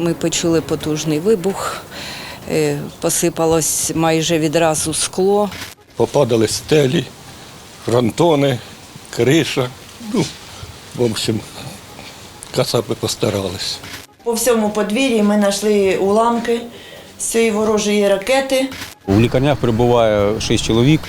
Ми почули потужний вибух, е, посипалось майже відразу скло. Попадали стелі, фронтони, криша. Ну, в общем, кацапи постарались. По всьому подвір'ї ми знайшли уламки з цієї ворожої ракети. У лікарнях перебуває 6 чоловік.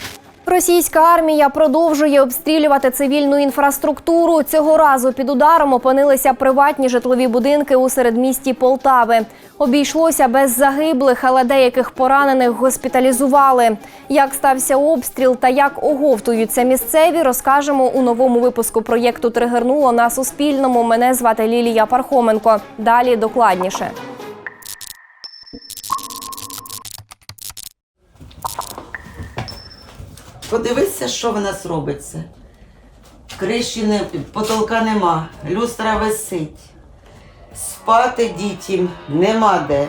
Російська армія продовжує обстрілювати цивільну інфраструктуру. Цього разу під ударом опинилися приватні житлові будинки у середмісті Полтави. Обійшлося без загиблих, але деяких поранених госпіталізували. Як стався обстріл та як оговтуються місцеві, розкажемо у новому випуску проєкту Тригернуло на Суспільному. Мене звати Лілія Пархоменко. Далі докладніше. Подивися, що в нас робиться. Криші не, потолка нема, люстра висить. Спати дітям нема де.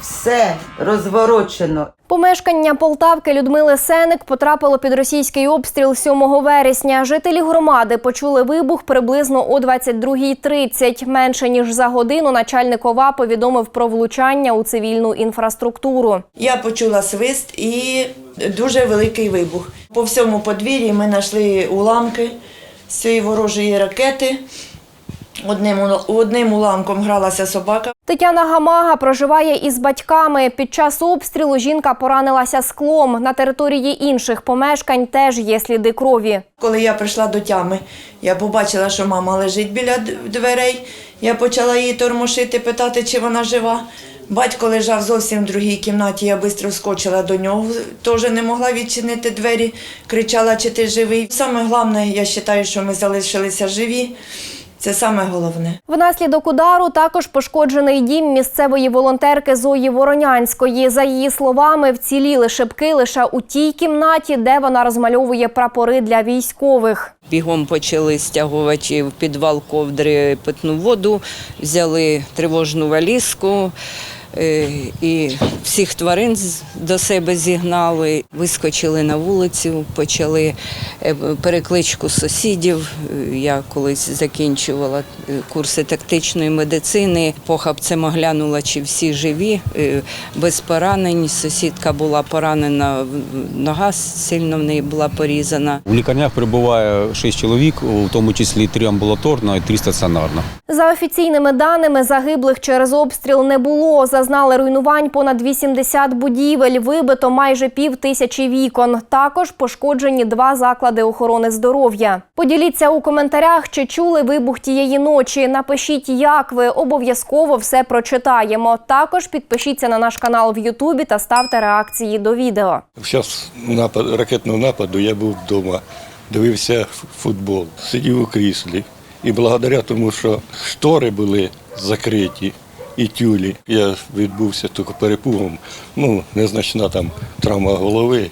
Все розворочено. Помешкання Полтавки Людмили Сеник потрапило під російський обстріл 7 вересня. Жителі громади почули вибух приблизно о 22.30. Менше ніж за годину начальник ОВА повідомив про влучання у цивільну інфраструктуру. Я почула свист і дуже великий вибух. По всьому подвір'ї ми знайшли уламки з цієї ворожої ракети. Одним, одним уламком гралася собака. Тетяна Гамага проживає із батьками. Під час обстрілу жінка поранилася склом. На території інших помешкань теж є сліди крові. Коли я прийшла до тями, я побачила, що мама лежить біля дверей. Я почала її тормошити, питати, чи вона жива. Батько лежав зовсім в другій кімнаті. Я швидко вскочила до нього, теж не могла відчинити двері, кричала, чи ти живий. Саме головне, я вважаю, що ми залишилися живі. Це саме головне. Внаслідок удару також пошкоджений дім місцевої волонтерки Зої Воронянської. За її словами, вціліли шибки лише у тій кімнаті, де вона розмальовує прапори для військових. Бігом почали стягувати в підвал ковдри питну воду, взяли тривожну валізку і всіх тварин до себе зігнали, вискочили на вулицю, почали е, перекличку сусідів. Е, Я колись закінчувала е, курси тактичної медицини. Похабцем оглянула, чи всі живі, е, без поранень. Сусідка була поранена, в- нога сильно в неї була порізана. У лікарнях перебуває 6 чоловік, у тому числі 3 амбулаторно і 3 стаціонарно. За офіційними даними, загиблих через обстріл не було. Зазнали руйнувань понад 80 будівель, вибито майже пів тисячі вікон. Також пошкоджені два заклади охорони здоров'я. Поділіться у коментарях, чи чули вибух тієї ночі. Напишіть, як ви обов'язково все прочитаємо. Також підпишіться на наш канал в Ютубі та ставте реакції до відео. В час напад, ракетного нападу я був вдома, дивився футбол, сидів у кріслі. І благодаря тому, що штори були закриті і тюлі, я відбувся тільки перепугом. Ну, незначна там травма голови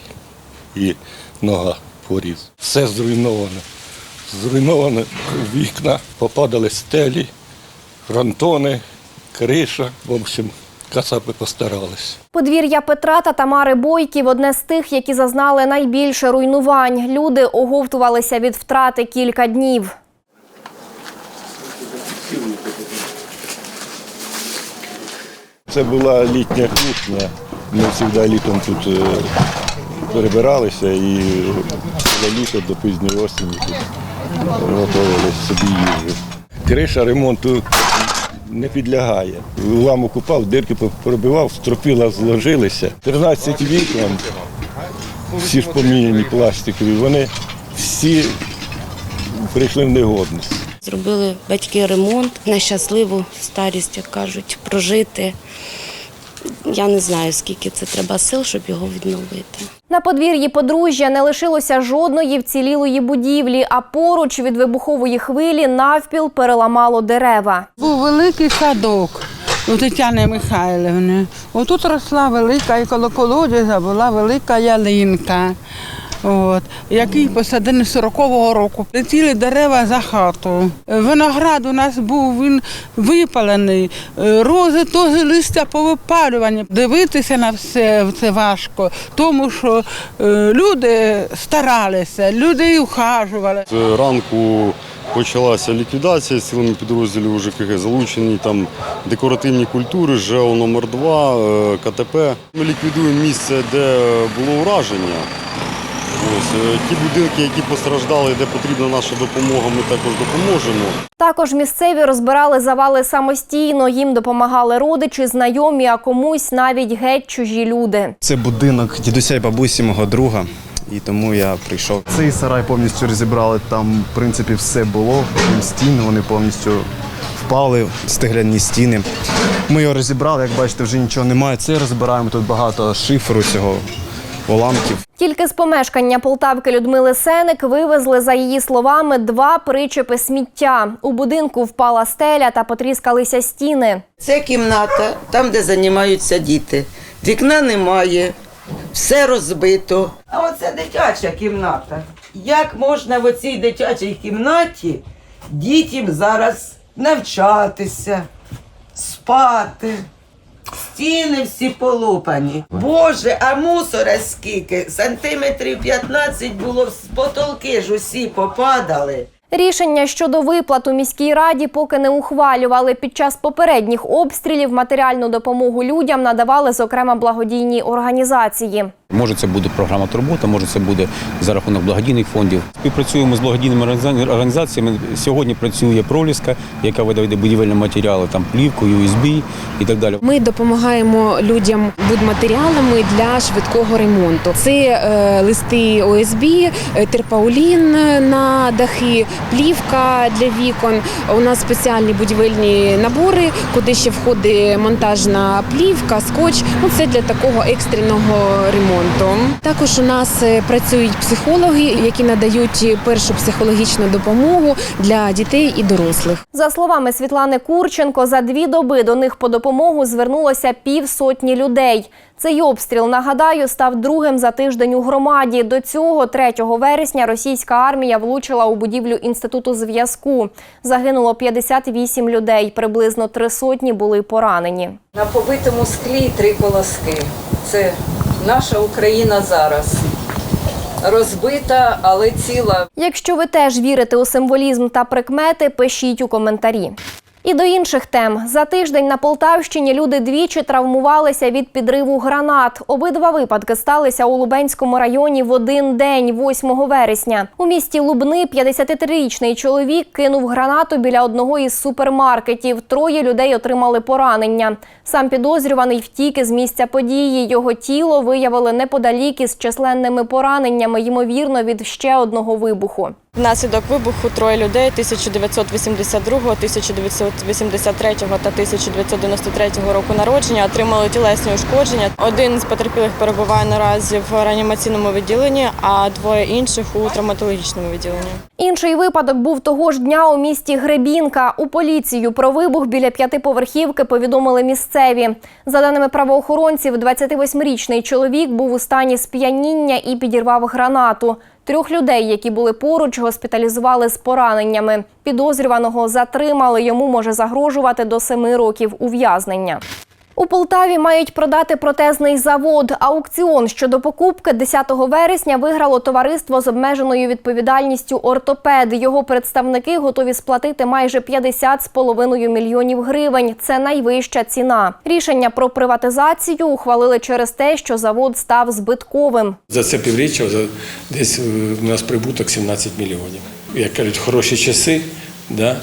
і нога поріз. Все зруйновано. Зруйновано вікна, попадали стелі, фронтони, криша. В общем, кацапи постарались. Подвір'я Петра та Тамари Бойків одне з тих, які зазнали найбільше руйнувань. Люди оговтувалися від втрати кілька днів. Це була літня кухня. Ми завжди літом тут е, перебиралися і літо до пізньої осені тут готували собі їжу. Криша ремонту не підлягає. Уламок упав, дирки пробивав, стропила зложилися. 13 вікон, всі ж поміняні пластикові, вони всі прийшли в негодність. Зробили батьки ремонт на щасливу старість, як кажуть, прожити. Я не знаю, скільки це треба сил, щоб його відновити. На подвір'ї подружжя не лишилося жодної вцілілої будівлі, а поруч від вибухової хвилі навпіл переламало дерева. Був великий садок у Тетяни Михайлівни. Отут росла велика, і коло колодязя була велика ялинка. От, який посадили 40-го року. Летіли дерева за хату. Виноград у нас був він випалений. Е, Рози теж листя повипалювані. Дивитися на все це важко, тому що е, люди старалися, люди і ухажували. З ранку почалася ліквідація силами підрозділів ЖКГ, залучені там декоративні культури, ЖЕО номер 2 е, КТП. Ми ліквідуємо місце, де було ураження. Ось, е, ті будинки, які постраждали, де потрібна наша допомога, ми також допоможемо. Також місцеві розбирали завали самостійно. Їм допомагали родичі, знайомі, а комусь навіть геть чужі люди. Це будинок дідуся і бабусі мого друга, і тому я прийшов. Цей сарай повністю розібрали. Там, в принципі, все було. Крім стін, вони повністю впали, стегляні стіни. Ми його розібрали, як бачите, вже нічого немає. Це розбираємо тут багато шиферу цього уламків. Тільки з помешкання Полтавки Людмили Сеник вивезли, за її словами, два причепи сміття. У будинку впала стеля та потріскалися стіни. Це кімната, там, де займаються діти. Вікна немає, все розбито. А оце дитяча кімната. Як можна в оцій дитячій кімнаті дітям зараз навчатися, спати? Стіни всі полупані. Боже, а мусора скільки? Сантиметрів 15 було, потолки ж усі попадали. Рішення щодо виплат у міській раді поки не ухвалювали. Під час попередніх обстрілів матеріальну допомогу людям надавали, зокрема, благодійні організації. Може, це буде програма турбота, може це буде за рахунок благодійних фондів. Співпрацюємо з благодійними організа- організаціями. Сьогодні працює проліска, яка видає будівельні матеріали, там плівку, USB і так далі. Ми допомагаємо людям будматеріалами для швидкого ремонту. Це е, листи ОСБ, е, терпаулін на дахи, плівка для вікон. У нас спеціальні будівельні набори, куди ще входить монтажна плівка, скотч. Ну це для такого екстреного ремонту. Також у нас е, працюють психологи, які надають першу психологічну допомогу для дітей і дорослих. За словами Світлани Курченко, за дві доби до них по допомогу звернулося півсотні людей. Цей обстріл, нагадаю, став другим за тиждень у громаді. До цього 3 вересня російська армія влучила у будівлю інституту зв'язку. Загинуло 58 людей. Приблизно три сотні були поранені. На побитому склі три колоски. Це наша Україна зараз. Розбита, але ціла. Якщо ви теж вірите у символізм та прикмети, пишіть у коментарі. І до інших тем за тиждень на Полтавщині люди двічі травмувалися від підриву гранат. Обидва випадки сталися у Лубенському районі в один день, 8 вересня. У місті Лубни 53-річний чоловік кинув гранату біля одного із супермаркетів. Троє людей отримали поранення. Сам підозрюваний втік із місця події. Його тіло виявили неподалік із численними пораненнями, ймовірно, від ще одного вибуху. Внаслідок вибуху троє людей 1982, 1983 та 1993 року народження отримали тілесні ушкодження. Один з потерпілих перебуває наразі в реанімаційному відділенні, а двоє інших у травматологічному відділенні. Інший випадок був того ж дня у місті Гребінка. У поліцію про вибух біля п'ятиповерхівки повідомили місцеві. За даними правоохоронців, 28-річний чоловік був у стані сп'яніння і підірвав гранату. Трьох людей, які були поруч, госпіталізували з пораненнями. Підозрюваного затримали. Йому може загрожувати до семи років ув'язнення. У Полтаві мають продати протезний завод. Аукціон щодо покупки 10 вересня виграло товариство з обмеженою відповідальністю ортопед. Його представники готові сплатити майже 50,5 мільйонів гривень. Це найвища ціна. Рішення про приватизацію ухвалили через те, що завод став збитковим. За це півріччя десь е, у нас прибуток 17 мільйонів. Як кажуть, хороші часи, да,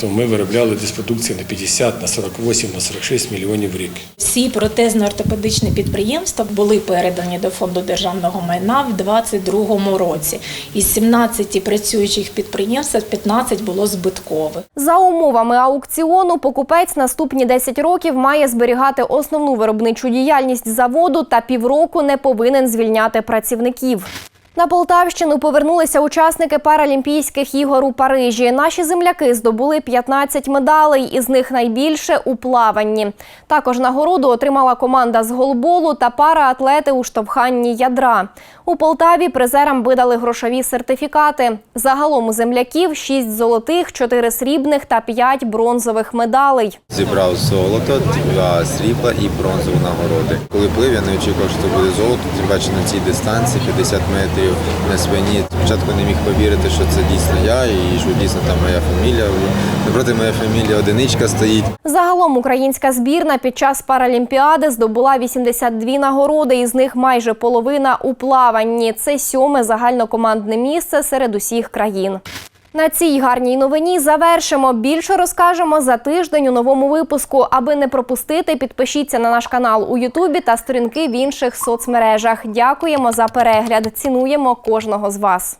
то ми виробляли десь продукції на 50, на 48, на 46 мільйонів в рік. Всі протезно-ортопедичні підприємства були передані до фонду державного майна в 2022 році. Із 17 працюючих підприємств 15 було збиткових. За умовами аукціону, покупець наступні 10 років має зберігати основну виробничу діяльність заводу та півроку не повинен звільняти працівників. На Полтавщину повернулися учасники Паралімпійських ігор у Парижі. Наші земляки здобули 15 медалей, із них найбільше у плаванні. Також нагороду отримала команда з голболу та параатлети у штовханні ядра. У Полтаві призерам видали грошові сертифікати. Загалом у земляків 6 золотих, 4 срібних та 5 бронзових медалей. Зібрав золото, два срібла і бронзову нагороди. Коли плив, я не очікував, що це буде золото. Тим паче на цій дистанції 50 метрів метрів на спині. Спочатку не міг повірити, що це дійсно я і що дійсно там моя фамілія. Напроти моя фамілія одиничка стоїть. Загалом українська збірна під час паралімпіади здобула 82 нагороди, із них майже половина у плаванні. Це сьоме загальнокомандне місце серед усіх країн. На цій гарній новині завершимо. Більше розкажемо за тиждень у новому випуску. Аби не пропустити, підпишіться на наш канал у Ютубі та сторінки в інших соцмережах. Дякуємо за перегляд. Цінуємо кожного з вас.